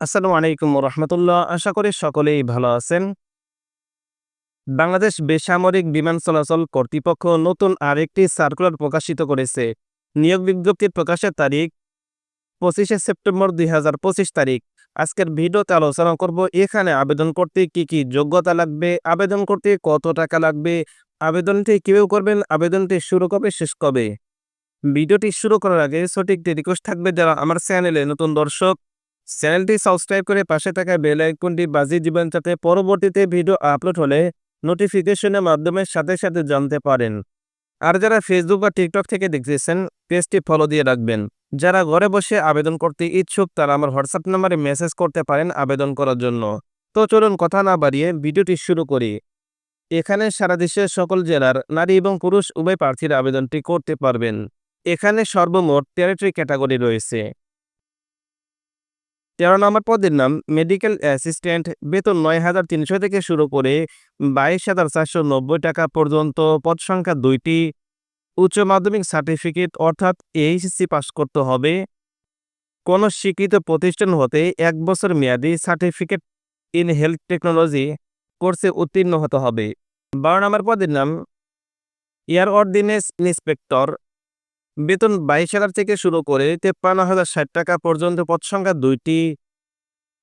আসসালামু আলাইকুম রহমতুল্লাহ আশা করি সকলেই ভালো আছেন। বাংলাদেশ বেসামরিক বিমান চলাচল কর্তৃপক্ষ নতুন আরেকটি সার্কুলার প্রকাশিত করেছে। নিয়োগ বিজ্ঞপ্তির প্রকাশের তারিখ পঁচিশে সেপ্টেম্বর দুই তারিখ। আজকের ভিডিওতে আলোচনা করব এখানে আবেদন করতে কি কি যোগ্যতা লাগবে, আবেদন করতে কত টাকা লাগবে, আবেদনটি কীভাবে করবেন, আবেদনটি শুরু কবে, শেষ কবে? ভিডিওটি শুরু করার আগে সঠিকটি রিকোয়েস্ট থাকবে যারা আমার চ্যানেলে নতুন দর্শক। চ্যানেলটি সাবস্ক্রাইব করে পাশে থাকা বেল আইকনটি বাজিয়ে দিবেন যাতে পরবর্তীতে ভিডিও আপলোড হলে নোটিফিকেশনের মাধ্যমে সাথে সাথে জানতে পারেন। আর যারা ফেসবুক বা টিকটক থেকে দেখতেছেন, পেজটি ফলো দিয়ে রাখবেন। যারা ঘরে বসে আবেদন করতে ইচ্ছুক, তারা আমার হোয়াটসঅ্যাপ নাম্বারে মেসেজ করতে পারেন আবেদন করার জন্য। তো চলুন কথা না বাড়িয়ে ভিডিওটি শুরু করি। এখানে সারা দেশের সকল জেলার নারী এবং পুরুষ উভয় প্রার্থীরা আবেদনটি করতে পারবেন। এখানে সর্বমোট তেরোটি ক্যাটাগরি রয়েছে। তেরো নম্বর পদের নাম মেডিকেল অ্যাসিস্ট্যান্ট বেতন নয় হাজার তিনশো থেকে শুরু করে বাইশ হাজার চারশো নব্বই টাকা পর্যন্ত। পদ সংখ্যা দুইটি, উচ্চ মাধ্যমিক সার্টিফিকেট অর্থাৎ এইচএসসি পাস করতে হবে। কোনো স্বীকৃত প্রতিষ্ঠান হতে এক বছর মেয়াদি সার্টিফিকেট ইন হেলথ টেকনোলজি কোর্সে উত্তীর্ণ হতে হবে। বারো নম্বর পদের নাম এয়ার অর্ডিনেন্স ইন্সপেক্টর বেতন বাইশ হাজার থেকে শুরু করে তেপ্পান্ন হাজার ষাট টাকা পর্যন্ত পদ সংখ্যা দুইটি।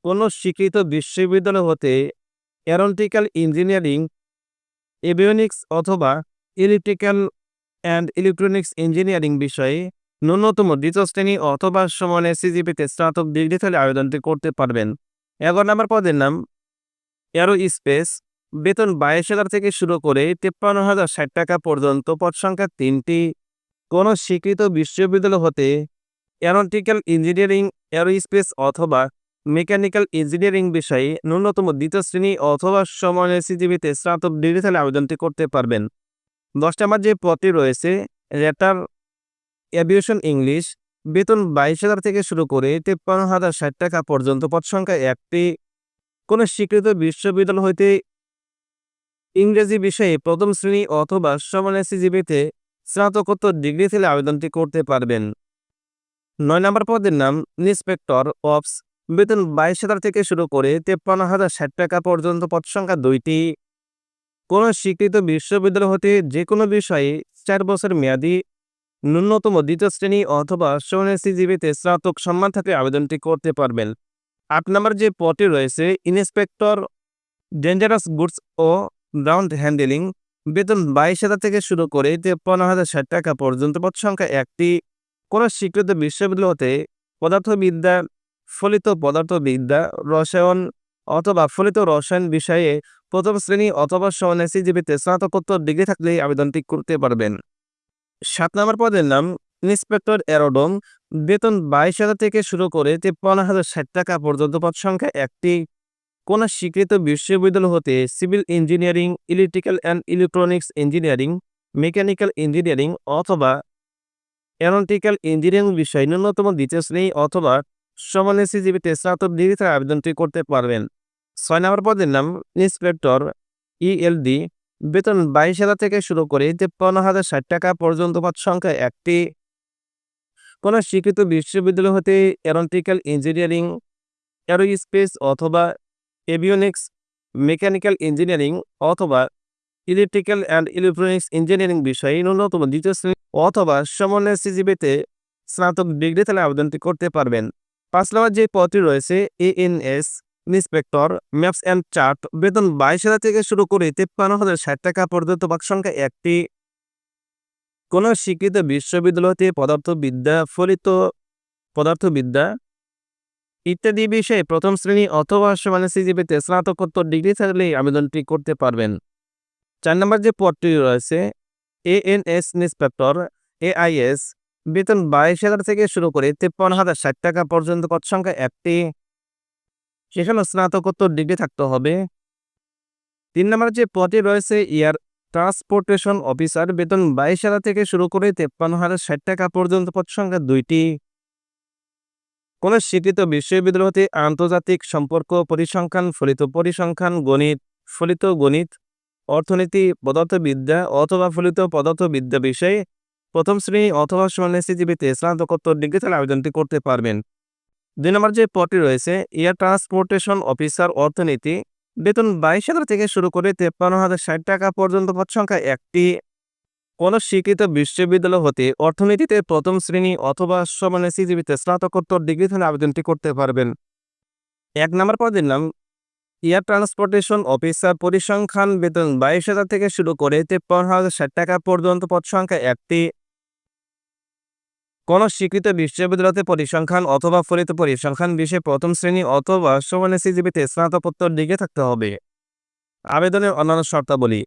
কোনো স্বীকৃত বিশ্ববিদ্যালয় হতে অ্যারোনটিক্যাল ইঞ্জিনিয়ারিং, এভিওনিক্স অথবা ইলেকট্রিক্যাল অ্যান্ড ইলেকট্রনিক্স ইঞ্জিনিয়ারিং বিষয়ে ন্যূনতম দ্বিতীয় শ্রেণি অথবা সমানে সিজিপিতে স্নাতক ডিগ্রি থেকে আবেদনটি করতে পারবেন। এগারো নম্বর পদের নাম অ্যারো স্পেস বেতন বাইশ হাজার থেকে শুরু করে তেপ্পান্ন হাজার ষাট টাকা পর্যন্ত পদ সংখ্যা তিনটি। কোনো স্বীকৃত বিশ্ববিদ্যালয় হতে অ্যারোটিক্যাল ইঞ্জিনিয়ারিং অ্যারোস্পেস অথবা মেকানিক্যাল ইঞ্জিনিয়ারিং বিষয়ে ন্যূনতম দ্বিতীয় শ্রেণি অথবা সমানের সিজিবিতে স্নাতক ডিগ্রি থেকে আবেদনটি করতে পারবেন। দশ নম্বর যে পদটি রয়েছে রেটার অ্যাভিয়েশন ইংলিশ, বেতন বাইশ হাজার থেকে শুরু করে তেপ্পান্ন হাজার ষাট টাকা পর্যন্ত পদ সংখ্যা একটি। কোনো স্বীকৃত বিশ্ববিদ্যালয় হইতে ইংরেজি বিষয়ে প্রথম শ্রেণি অথবা সমানের সিজিবিতে স্নাতকোত্তর ডিগ্রি থেকে আবেদনটি করতে পারবেন। নয় নম্বর পদের নাম ইন্সপেক্টর অফস। বেতন বাইশ হাজার থেকে শুরু করে তেপ্পান্ন হাজার ষাট টাকা পর্যন্ত পদ সংখ্যা দুইটি। কোনো স্বীকৃত বিশ্ববিদ্যালয় হতে যে কোনো বিষয়ে চার বছর মেয়াদি, ন্যূনতম দ্বিতীয় শ্রেণি অথবা সৌনেসিজীবীতে স্নাতক সম্মান থাকলে আবেদনটি করতে পারবেন। আট নম্বর যে পদটি রয়েছে ইন্সপেক্টর ডেঞ্জারাস গুডস ও গ্রাউন্ড হ্যান্ডেলিং বেতন বাইশ হাজার থেকে শুরু করে তেপ্পান্ন হাজার ষাট টাকা পর্যন্ত পদ সংখ্যা একটি। কোনো স্বীকৃত বিশ্ববিদ্যালয় হতে পদার্থবিদ্যা, ফলিত পদার্থবিদ্যা, রসায়ন অথবা ফলিত রসায়ন বিষয়ে প্রথম শ্রেণি অথবা সমানেসিজীবীতে স্নাতকোত্তর ডিগ্রি থাকলে আবেদনটি করতে পারবেন। সাত নম্বর পদের নাম, ইন্সপেক্টর অ্যারোডম। বেতন বাইশ হাজার থেকে শুরু করে তেপ্পান্ন হাজার ষাট টাকা পর্যন্ত পদ সংখ্যা একটি। কোন স্বীকৃত বিশ্ববিদ্যালয় হতে civil engineering, electrical and electronics engineering, mechanical engineering অথবা অ্যারোনটিক্যাল ইঞ্জিনিয়ারিং বিষয়ে ন্যূনতম দ্বিতীয় শ্রেণি অথবা সমান এসিজিবিতে স্নাতক ডিগ্রিতে আবেদনটি করতে পারবেন। ছয় নম্বর পদের নাম ইন্সপেক্টর ইএলডি বেতন বাইশ হাজার থেকে শুরু করে তেপ্পান্ন হাজার ষাট টাকা পর্যন্ত পদ সংখ্যা একটি। কোনো স্বীকৃত বিশ্ববিদ্যালয় হতে অ্যারোনটিক্যাল ইঞ্জিনিয়ারিং, অ্যারোস্পেস অথবা এভিওনিক্স মেকানিক্যাল ইঞ্জিনিয়ারিং অথবা ইলেকট্রিক্যাল অ্যান্ড ইলেকট্রনিক্স ইঞ্জিনিয়ারিং বিষয়ে ন্যূনতম দ্বিতীয় শ্রেণি অথবা সমন্বয় সিজিবিতে স্নাতক ডিগ্রি তাহলে আবেদনটি করতে পারবেন। পাঁচ নম্বর যে পদটি রয়েছে ANS inspector maps and chart বেতন বাইশ হাজার থেকে শুরু করে তেপ্পান্ন হাজার ষাট টাকা পর্যন্ত, বাক সংখ্যা একটি। কোনো স্বীকৃত বিশ্ববিদ্যালয়তে পদার্থবিদ্যা, ফলিত পদার্থবিদ্যা ইত্যাদি বিষয়ে প্রথম শ্রেণি অথবা সমানে সিজিপিতে স্নাতকোত্তর ডিগ্রি থাকলে আবেদনটি করতে পারবেন। চার নম্বর যে পদটি রয়েছে A N S inspector AIS বেতন বাইশ হাজার থেকে শুরু করে তেপ্পান্ন হাজার ষাট টাকা পর্যন্ত পদ সংখ্যা একটি। সেখানে স্নাতকোত্তর ডিগ্রি থাকতে হবে। তিন নম্বর যে পদটি রয়েছে ইয়ার ট্রান্সপোর্টেশন অফিসার বেতন বাইশ হাজার থেকে শুরু করে তেপ্পান্ন হাজার ষাট টাকা পর্যন্ত পদ সংখ্যা দুইটি। কোন স্বীকৃত বিশ্ববিদ্যালয় হতে আন্তর্জাতিক সম্পর্ক পরিসংখ্যান, ফলিত পরিসংখ্যান, গণিত, ফলিত গণিত, অর্থনীতি, পদার্থবিদ্যা অথবা ফলিত পদার্থবিদ্যা বিষয়ে প্রথম শ্রেণি অথবা সমানসিজীবীতে স্নাতকোত্তর ডিগ্রি তাহলে আবেদনটি করতে পারবেন। দুই নম্বর যে পদটি রয়েছে, এয়ার ট্রান্সপোর্টেশন অফিসার অর্থনীতি, বেতন বাইশ হাজার থেকে শুরু করে তেপ্পান্ন হাজার ষাট টাকা পর্যন্ত পদ সংখ্যা একটি। কোনো স্বীকৃত বিশ্ববিদ্যালয় হতে অর্থনীতিতে প্রথম শ্রেণি অথবা সমানে সিজিবিতে স্নাতকোত্তর থেকে আবেদনটি করতে পারবেন। এক নম্বর পদের নাম, এয়ার ট্রান্সপোর্টেশন অফিসার পরিসংখ্যান বেতন বাইশ হাজার থেকে শুরু করে তেপ্পান্ন হাজার ষাট টাকা পর্যন্ত পদ সংখ্যা একটি। কোন স্বীকৃত বিশ্ববিদ্যালয়তে পরিসংখ্যান অথবা ফলিত পরিসংখ্যান বিষয়ে প্রথম শ্রেণি অথবা সমানে সিজিবিতে স্নাতকোত্তর ডিগ্রি থাকতে হবে। আবেদনের অন্যান্য শর্তাবলী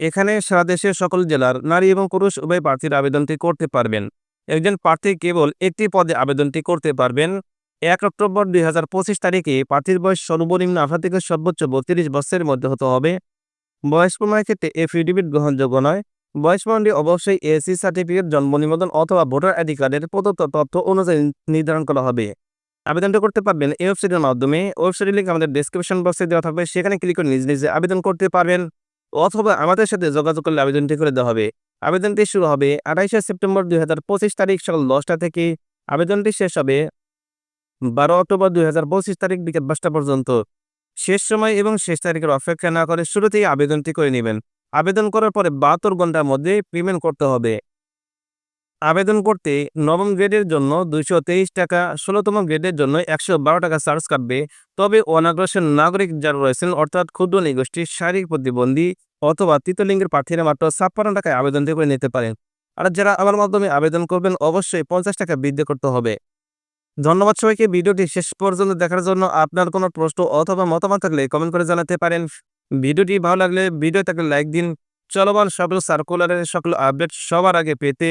এখানে সারা দেশের সকল জেলার নারী এবং পুরুষ উভয় প্রার্থীর আবেদনটি করতে পারবেন। একজন প্রার্থী কেবল একটি পদে আবেদনটি করতে পারবেন। এক অক্টোবর দুই হাজার পঁচিশ তারিখে প্রার্থীর বয়স সর্বনিম্ন আঠারো থেকে সর্বোচ্চ বত্রিশ বছরের মধ্যে হতে হবে। বয়স প্রমাণের ক্ষেত্রে এফিডেভিট গ্রহণযোগ্য নয়। বয়স প্রমাণটি অবশ্যই এসি সার্টিফিকেট জন্ম নিবন্ধন অথবা ভোটার আইডি কার্ডের প্রদত্ত তথ্য অনুযায়ী নির্ধারণ করা হবে। আবেদনটা করতে পারবেন এই ওয়েবসাইটের মাধ্যমে। ওয়েবসাইটের লিঙ্ক আমাদের ডেসক্রিপশন বক্সে দেওয়া থাকবে। সেখানে ক্লিক করে নিজ নিজে আবেদন করতে পারবেন। অথবা আমাদের সাথে যোগাযোগ করলে আবেদনটি করে দেওয়া হবে। আবেদনটি শুরু হবে আঠাইশে সেপ্টেম্বর দুই হাজার পঁচিশ তারিখ সকাল দশটা থেকে। আবেদনটি শেষ হবে বারো অক্টোবর দুই হাজার পঁচিশ তারিখ বিকেল পাঁচটা পর্যন্ত। শেষ সময় এবং শেষ তারিখের অপেক্ষা না করে শুরুতেই আবেদনটি করে নেবেন। আবেদন করার পরে বাহাত্তর ঘণ্টার মধ্যে পেমেন্ট করতে হবে। আবেদন করতে নবম গ্রেডের জন্য দুইশো তেইশ টাকা, ষোলোতম গ্রেডের জন্য একশো বারো টাকা চার্জ কাটবে। তবে অনাগ্রসর নাগরিক যারা রয়েছেন, অর্থাৎ ক্ষুদ্র নিগোষ্ঠী শারীরিক প্রতিবন্ধী অথবা তৃতীয়লিঙ্গের প্রার্থীরা মাত্র ছাপ্পান্ন টাকায় আবেদন করে নিতে পারেন। আর যারা আমার মাধ্যমে আবেদন করবেন, অবশ্যই পঞ্চাশ টাকা বৃদ্ধি করতে হবে। ধন্যবাদ সবাইকে, ভিডিওটি শেষ পর্যন্ত দেখার জন্য আপনার কোনো প্রশ্ন অথবা মতামত থাকলে কমেন্ট করে জানাতে পারেন। ভিডিওটি ভালো লাগলে ভিডিও থাকলে লাইক দিন। চলমান সকল সার্কুলারের সকল আপডেট সবার আগে পেতে